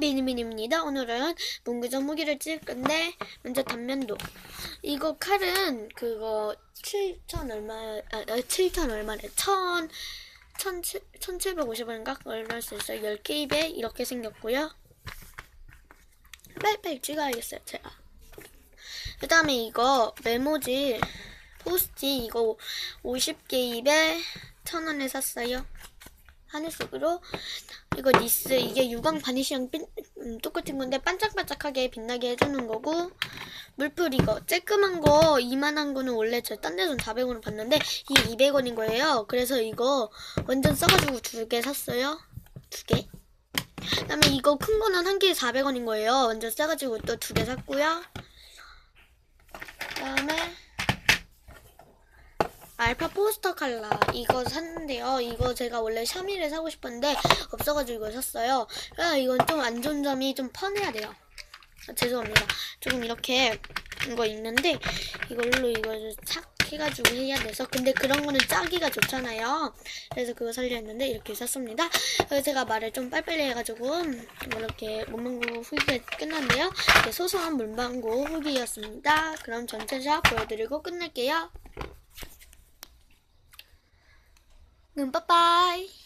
비니민입니다. 오늘은 문구점 후기를 찍을 건데 먼저 단면도 이거 칼은 그거 7천 얼마 아 7천 얼마래 1천 1750원인가 얼마일 수 있어요. 10개 입에 이렇게 생겼고요. 빨리빨리 찍어야겠어요, 제가. 그 다음에 이거 메모지 포스티 이거 50개 입에 1000원에 샀어요. 하늘색으로. 이거 니스 이게 유광 바니쉬랑 빈- 음, 똑같은 건데 반짝반짝하게 빛나게 해주는 거고. 물풀 이거. 쬐끄만 거 이만한 거는 원래 저 딴 데서 400원을 봤는데 이게 200원인 거예요. 그래서 이거 완전 써가지고 두 개 샀어요. 두개? 그다음에 이거 큰 거는 한 개에 400원인 거예요. 완전 싸가지고 또 두 개 샀고요. 그다음에 알파 포스터 칼라 이거 샀는데요. 이거 제가 원래 샤미를 사고 싶었는데 없어가지고 이걸 샀어요. 아, 이건 좀 안 좋은 점이 좀 펀해야 돼요. 아, 죄송합니다. 조금 이렇게 이거 있는데 이걸로 이걸 착 해가지고 해야 돼서 근데 그런 거는 짜기가 좋잖아요. 그래서 그거 살려 했는데 이렇게 샀습니다. 그래서 제가 말을 좀 빨리빨리 해가지고 뭐 이렇게 문방구 후기가. 이렇게 소소한 문방구 후기였습니다. 그럼 전체 샵 보여드리고 끝낼게요. 음, 빠빠이.